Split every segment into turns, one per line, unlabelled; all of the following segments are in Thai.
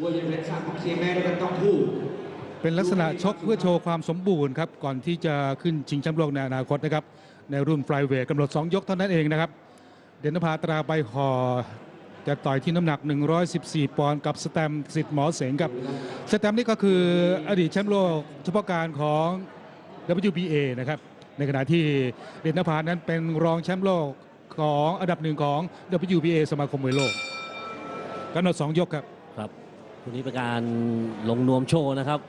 วัวยังเป็นสามของเสียแม่ด้วยกันต้องคู่
เป็นลักษณะชกเพื่อโชว์ความสมบูรณ์ครับก่อนที่จะขึ้นชิงแชมป์โลกในอนาคตนะครับในรุ่นไฟเวทกำหนด 2 ยกเท่านั้นเองนะครับ เดนนภาตราใบห่อจะต่อยที่น้ำหนัก 114 ปอนด์กับสแตมป์สิทธิ์หมอเสงครับสแตมป์นี่ก็คืออดีตแชมป์โลกเฉพาะการของ WBA นะครับในขณะที่เดนนภานั้นเป็นรองแชมป์โลกของอันดับหนึ่งของ WBA สมาคมมวยโลกกำหนด 2 ยกครับ
ครับ คู่นี้เป็นการลงนวมโชว์นะครับ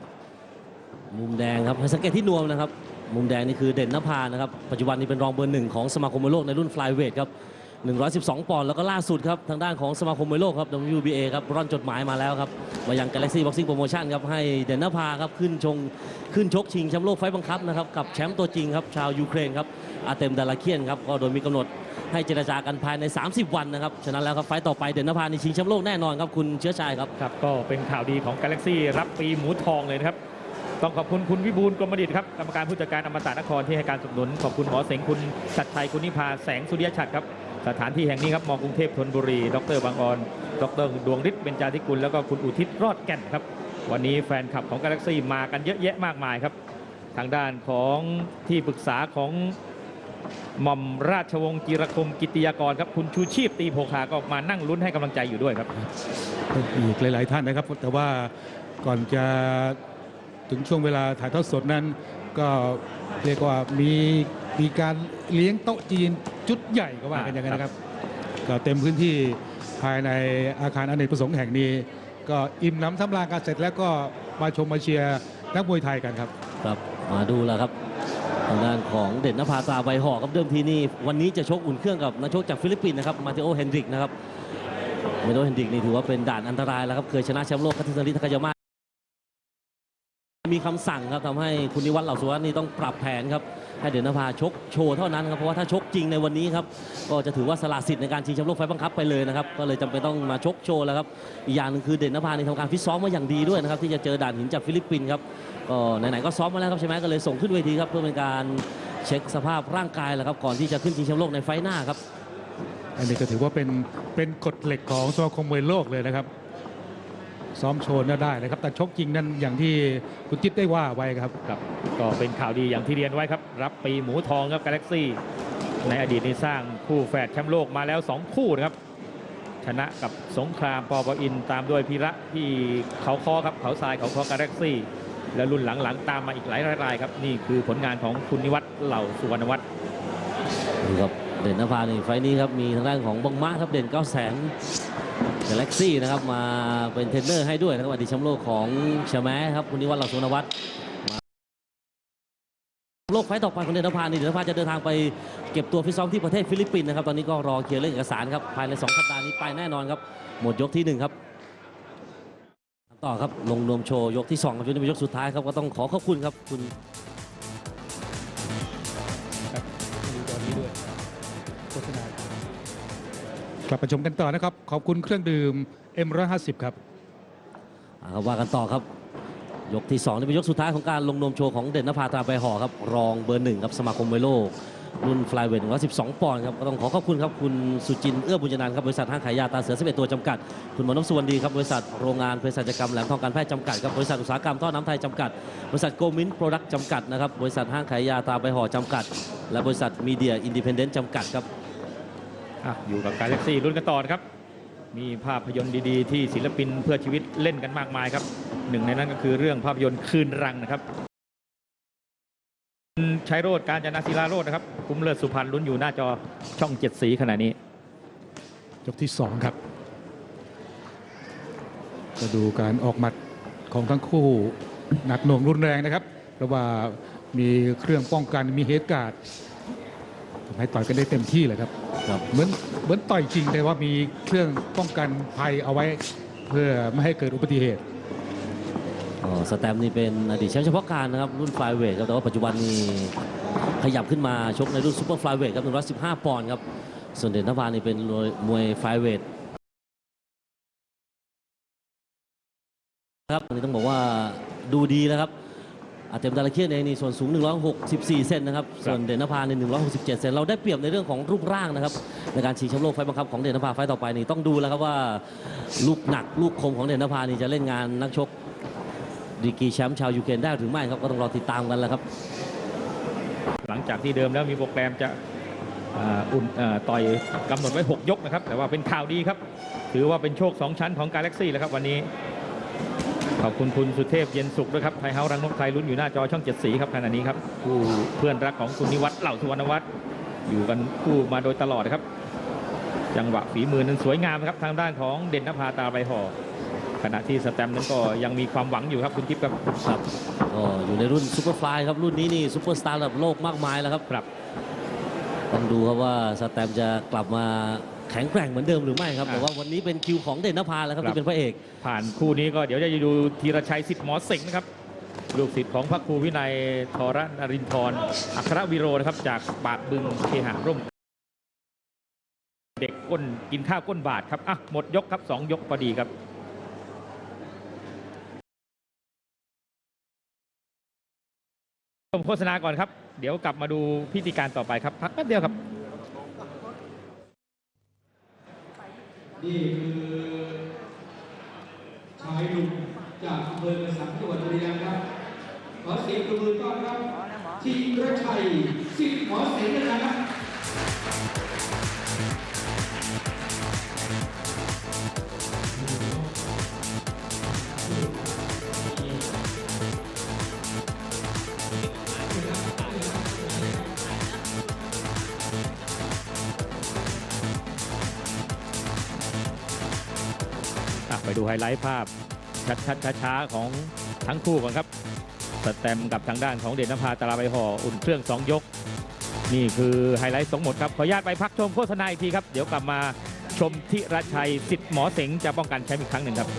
มุมแดงครับให้สังเกตที่นวมนะครับ มุมแดงนี่คือเด่นนภานะครับ ปัจจุบันนี้เป็นรองเบอร์หนึ่งของสมาคมมวยโลกในรุ่นฟลายเวทครับ 112 ปอนด์แล้วก็ล่าสุดครับ ทางด้านของสมาคมมวยโลกครับ WBA ครับร่อนจดหมายมาแล้วครับ มายัง Galaxy Boxing Promotion ครับ ให้เด่นนภาครับ ขึ้นชงขึ้นชกชิงแชมป์โลกไฟต์บังคับนะครับ กับแชมป์ตัวจริงครับ ชาวยูเครนครับ อาเต็มดาราเคียนครับ ก็โดยมีกำหนดให้เจรจากันภายใน 30 วันนะครับ ฉะนั้นแล้วครับไฟต์ต่อไปเด่นนภาในชิงแชมป์โลกแน่นอนครับคุณเชื้อชายครับ
ครับ ก็เป็นข่าวดีของ Galaxy รับปีหมูทองเลยนะครับต้องขอบคุณคุณวิบูลกรมดิตครับกรรมการผู้จัดการอมตะนครที่ให้การสนับสนุนขอบคุณหมอเสงคุณชัดชัยคุณนิพาแสงสุริยชัดครับ สถานที่แห่งนี้ครับมอกรุงเทพธนบุรี ดรบางออนดรดวงฤทธิ์เบญจาธิกุลแล้วก็คุณอุทิศรอดแก่นครับ วันนี้แฟนคลับของ Galaxy มากันเยอะแยะมากมายครับ ทางด้านของที่ปรึกษาของหม่อมราชวงศ์จิรคมกิติยากรครับคุณชูชีพตีโพคาก็มานั่งลุ้นให้กำลังใจอยู่ด้วยครับ
อีกหลาย ๆ ท่านนะครับ แต่ว่าก่อนจะถึงช่วงเวลาถ่ายทอดสดนั้น ก็เรียกว่ามีมีการเลี้ยงโต๊ะจีนจุดใหญ่ก็ว่ากันอย่างนั้นนะครับ ก็เต็มพื้นที่ภายในอาคารอเนกประสงค์แห่งนี้ ก็อิ่มน้ำสำราญกันเสร็จแล้วก็มาชมมาเชียร์นักมวยไทยกันครับ
ครับมาดูแล้วครับทางด้านของเด่นนภาตราใบห่อครับเดิมทีนี่วันนี้จะชกอุ่นเครื่องกับนักชกจากฟิลิปปินส์นะครับมาเตโอเฮนดริกนะครับมาเตโอเฮนดริกนี่ถือว่าเป็นด่านอันตรายแล้วครับเคยชนะแชมป์โลกคัตสึนาริทากายามา มีคำสั่งครับทำให้คุณนิวัฒน์เหล่าสุวรรณนี่ต้องปรับแผนครับให้เด่นนภาชกโชว์เท่านั้นครับเพราะว่าถ้าชกจริงในวันนี้ครับก็จะถือว่าสละสิทธิ์ในการชิงแชมป์โลกไฟบังคับไปเลยนะครับก็เลยจำเป็นต้องมาชกโชว์แล้วครับอีกอย่างหนึงคือเด่นนภาในทำการฟิตซ้อมมาอย่างดีด้วยนะครับที่จะเจอด่านหินจากฟิลิปปินส์ครับก็ไหนๆก็ซ้อมมาแล้วครับใช่ไหมก็เลยส่งขึ้นเวทีครับเพื่อเป็นการเช็คสภาพร่างกายแหละครับก่อนที่จะขึ้นชิงแชมป์โลกในไฟหน้าครับ
อันนี้ก็ถือว่าเป็นเป็นกฎเหล็กของสมาคมมวยโลกเลยนะครับ ซ้อมโชว์น่าได้นะครับ แต่ชกจริงนั้นอย่างที่คุณจิ๊บได้ว่าไว้ครับ
ครับ ก็เป็นข่าวดีอย่างที่เรียนไว้ครับ รับปีหมูทองครับกาแล็กซี่ในอดีตนี้สร้างคู่แฝดแชมป์โลกมาแล้ว 2 คู่นะครับ ชนะกับสงครามปอบอินตามด้วยพิระที่เขาคอครับเขาทรายเขาคอกาแล็กซี่ แล้วรุ่นหลังๆ ตามมาอีกหลายรายๆครับ นี่คือผลงานของคุณนิวัฒน์เหล่าสุวรรณวัฒน์
ดูครับเด่นนภาในไฟต์นี้ครับมีทางด้านของบังมะครับเด่น9 0 0 0 0 g a ล็กซี่นะครับมาเป็นเทรนเนอร์ให้ด้วยนะครับอดีตแชมป์โลกของเชมแมครับคุณนิวัฒน์เหล่าสุนวัฒน์โลกไฟต์ต่อไปของเดนนภานี่เดนนภาจะเดินทางไปเก็บตัวฟิตซ้อมที่ประเทศฟิลิปปินส์นะครับตอนนี้ก็รอเคลียร์เรื่องเอกสารครับภายใน2สัปดาห์นี้ไปแน่นอนครับหมดยกที่หนึ่งครับต่อครับลงนวมโชว์ยกที่2ครับยกนี้เป็นยกสุดท้ายครับก็ต้องขอขอบคุณครับคุณ
ลับมาชมกันต่อนะครับ ขอบคุณเครื่องดื่ม M150 ครับ
อ่าครับว่ากันต่อครับ ยกที่2นี่เป็นยกสุดท้ายของการลงนมโชว์ของเด่นนภาตาไปห่อครับ รองเบอร์หนึ่งครับสมาคมมวยโลก รุ่นฟลายเวท112 ปอนด์ครับก็ต้องขอขอบคุณครับ คุณสุจินเอื้อบุญนันครับบริษัทห้างขายยาตาเสือ 11 ตัวจำกัด คุณหมอนพสุวรรณดีครับบริษัทโรงงานเภสัชกรรมแหลมทองการแพทย์จำกัดครับบริษัทอุตสาหกรรมท่อน้ำไทยจำกัด บริษัทโกมินโปรดักต์จำกัดนะครับบริษัทห้างขายยาตาไปห่อจำกัด และบริษัทมีเดียอินดิเพนเดนต์จำกัดครับ
อยู่กับกาแล็กซี่รุ่นกันต่อนะครับ มีภาพยนตร์ดีๆ ที่ศิลปินเพื่อชีวิตเล่นกันมากมายครับ หนึ่งในนั้นก็คือเรื่องภาพยนตร์คืนรังนะครับคุณชัยโรดการจนาศิลาโรดนะครับคุ้มเลิศสุพรรณลุ้นอยู่หน้าจอช่องเจ็ดสีขณะนี้
ยกที่2ครับก็ดูการออกหมัดของทั้งคู่หนักหน่วงรุนแรงนะครับ เพราะว่ามีเครื่องป้องกันมีเฮดการ์ด ให้ต่อยกันได้เต็มที่เลยครับ
ครับ
เหมือนเหมือนต่อยจริงแต่ว่ามีเครื่องป้องกันภัยเอาไว้ เพื่อไม่ให้เกิดอุบัติเหตุ
อ๋อสแตมป์นี่เป็นอดีตแชมป์เฉพาะการนะครับรุ่นฟลายเวทครับแต่ว่าปัจจุบันนี้ขยับขึ้นมาชกในรุ่นซูเปอร์ฟลายเวทครับ115ปอนด์ครับส่วนเด่นนภานี่เป็นมวยมวยฟลายเวทครับอันนี้ต้องบอกว่าดูดีแล้วครับ อาเต็มดาราเคียนเองนี่ส่วนสูง 164 เซนนะครับ ส่วนเด่นนภาใน 167 เซนเราได้เปรียบในเรื่องของรูปร่างนะครับ ในการชิงแชมป์โลกไฟล์บังคับของเด่นนภาไฟล์ต่อไปนี่ต้องดูแล้วครับว่าลูกหนักลูกคมของเด่นนภานี่จะเล่นงานนักชกดีกรีแชมป์ชาวยูเครนได้หรือไม่ครับก็ต้องรอติดตามกันแล้วครับ
หลังจากที่เดิมแล้วมีโปรแกรมจะอ่าอุ่นอ่าต่อยกำหนดไว้ 6 ยกนะครับ แต่ว่าเป็นข่าวดีครับ ถือว่าเป็นโชค 2 ชั้นของกาแล็กซี่แล้วครับวันนี้ ขอบคุณคุณสุเทพเย็นสุขด้วยครับไทยเฮารังนกไทยลุ้นอยู่หน้าจอช่องเจ็ดสีครับขณะนี้ครับผู้เพื่อนรักของคุณนิวัฒน์เหล่าสุวรรณวัฒน์อยู่กันคู่มาโดยตลอดนะครับ จังหวะฝีมือนั้นสวยงามนะครับทางด้านของเด่นนภาตาใบห่อขณะที่สแตมป์นั้นก็ยังมีความหวังอยู่ครับคุณจิ๊บครับ
ครับก็อยู่ในรุ่นซูเปอร์ฟลายครับรุ่นนี้นี่ซูเปอร์สตาร์ระดับโลกมากมายแล้วครับ
ครับ
ต้องดูครับว่าสแตมป์จะกลับมา แข็งแกร่งเหมือนเดิมหรือไม่ครับ
อ่า
แต่ว่าวันนี้เป็นคิวของเด่นนภาแล้วครับ
ครับ
ที่เป็นพระเอก
ผ่านคู่นี้ก็เดี๋ยวจะดูธีรชัยสิทธิ์หมอเสงนะครับลูกศิษย์ของพระครูวินัยทรนรินทรอัครวิโรนะครับจากบาทบึงเคหะร่ม เด็กก้นกินข้าวก้นบาทครับอะหมดยกครับสองยกพอดีครับชมโฆษณาก่อนครับ เดี๋ยวกลับมาดูพิธีการต่อไปครับ พักแป๊บเดียวครับ
นี่คือชายหนุ่มจากอำเภอกระสังจังหวัดบุรีรัมย์ครับขอเสียงปรบมือต้อนรับทีมรชัยสิทธิ์หมอเสง
ดูไฮไลท์ภาพชัดๆช้าๆของทั้งคู่ก่อนครับสแตมกับทางด้านของเด่นนภาตาลาใบห่ออุ่นเครื่อง 2 ยก นี่คือไฮไลท์สงหมดครับ ขออนุญาตไปพักชมโฆษณาอีกทีครับ เดี๋ยวกลับมาชมทิรชัยสิทธิ์หมอเสงจะป้องกันแชมป์อีกครั้งหนึ่งครับ